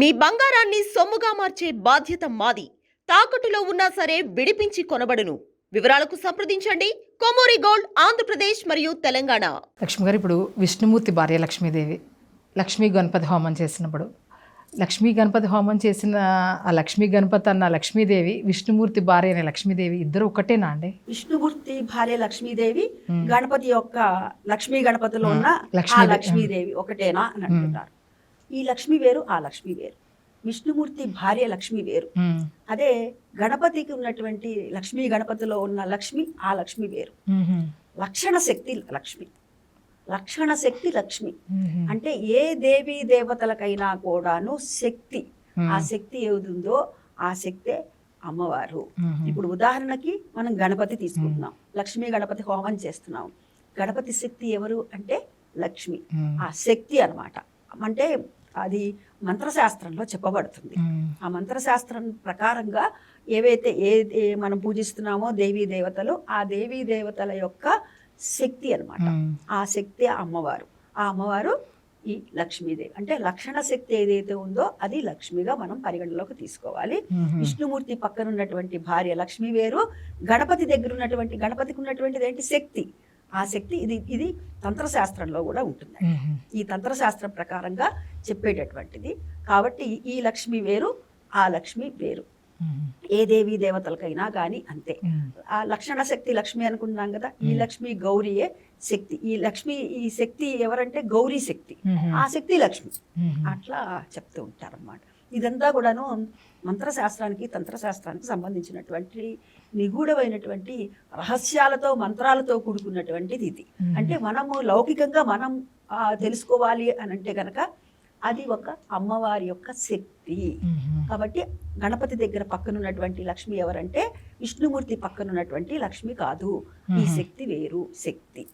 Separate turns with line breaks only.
మీ బంగారాన్ని సొమ్ముగా మార్చే బాధ్యత మాది. తాకట్టులో ఉన్నా సరే విడిపించి కొనబడును. వివరాలకు సంప్రదించండి. కొమూరి గోల్డ్ ఆంధ్రప్రదేశ్ మరియు తెలంగాణ.
లక్ష్మి గారు ఇప్పుడు విష్ణుమూర్తి భార్య లక్ష్మీదేవి. లక్ష్మీ గణపతి హోమం చేసినప్పుడు. లక్ష్మీ గణపతి హోమం చేసిన ఆ లక్ష్మీ గణపతి అన్న లక్ష్మీదేవి విష్ణుమూర్తి భార్య అనే లక్ష్మీదేవి ఇద్దరు ఒకటేనా అండి?
విష్ణుమూర్తి భార్య లక్ష్మీదేవి గణపతి యొక్క లక్ష్మీ గణపతిలో ఉన్న ఆ
లక్ష్మీదేవి.
లక్ష్మీదేవి ఒకటేనా అని అంటున్నారు ఈ లక్ష్మి వేరు ఆ లక్ష్మి వేరు. విష్ణుమూర్తి భార్య లక్ష్మి వేరు. అదే గణపతికి ఉన్నటువంటి లక్ష్మీ గణపతిలో ఉన్న లక్ష్మి ఆ లక్ష్మి వేరు. లక్షణ శక్తి లక్ష్మి. లక్షణ శక్తి లక్ష్మి. అంటే ఏ దేవీ దేవతలకైనా కూడాను శక్తి. ఆ శక్తి ఏది ఉందో ఆ శక్తే అమ్మవారు. ఇప్పుడు ఉదాహరణకి మనం గణపతి తీసుకుంటున్నాం. లక్ష్మీ గణపతి హోమం చేస్తున్నాం. గణపతి శక్తి ఎవరు అంటే లక్ష్మి. ఆ శక్తి అన్నమాట. అంటే అది మంత్రశాస్త్రంలో చెప్పబడుతుంది. ఆ మంత్రశాస్త్రం ప్రకారంగా ఏవైతే ఏ మనం పూజిస్తున్నామో దేవీ దేవతలు ఆ దేవీ దేవతల యొక్క శక్తి అన్నమాట.
ఉమ్,
ఆ శక్తి అమ్మవారు. ఆ అమ్మవారు ఈ లక్ష్మీదేవి. అంటే లక్షణ శక్తి ఏదైతే ఉందో అది లక్ష్మిగా మనం పరిగణలోకి తీసుకోవాలి. విష్ణుమూర్తి పక్కన ఉన్నటువంటి భార్య లక్ష్మి వేరు గణపతి దగ్గర ఉన్నటువంటి గణపతికి ఉన్నటువంటిది ఏంటి? శక్తి. ఆ శక్తి ఇది ఇది తంత్రశాస్త్రంలో కూడా ఉంటుంది. ఈ తంత్రశాస్త్రం ప్రకారంగా చెప్పేటటువంటిది. కాబట్టి ఈ లక్ష్మి వేరు ఆ లక్ష్మి వేరు. ఏ దేవీ దేవతలకైనా కానీ అంతే. ఆ లక్షణ శక్తి లక్ష్మి అనుకున్నాం కదా ఈ లక్ష్మి గౌరీయే శక్తి. ఈ లక్ష్మి ఈ శక్తి ఎవరంటే గౌరీ శక్తి. ఆ శక్తి లక్ష్మి. అట్లా చెప్తూ ఉంటారన్నమాట. ఇదంతా కూడాను మంత్రశాస్త్రానికి తంత్రశాస్త్రానికి సంబంధించినటువంటి నిగూఢమైనటువంటి రహస్యాలతో మంత్రాలతో కూడుకున్నటువంటిది ఇది. అంటే మనము లౌకికంగా మనం తెలుసుకోవాలి అని అంటే గనక అది ఒక అమ్మవారి యొక్క శక్తి. కాబట్టి గణపతి దగ్గర పక్కన ఉన్నటువంటి లక్ష్మి ఎవరంటే విష్ణుమూర్తి పక్కన ఉన్నటువంటి లక్ష్మి కాదు. ఈ శక్తి వేరు శక్తి.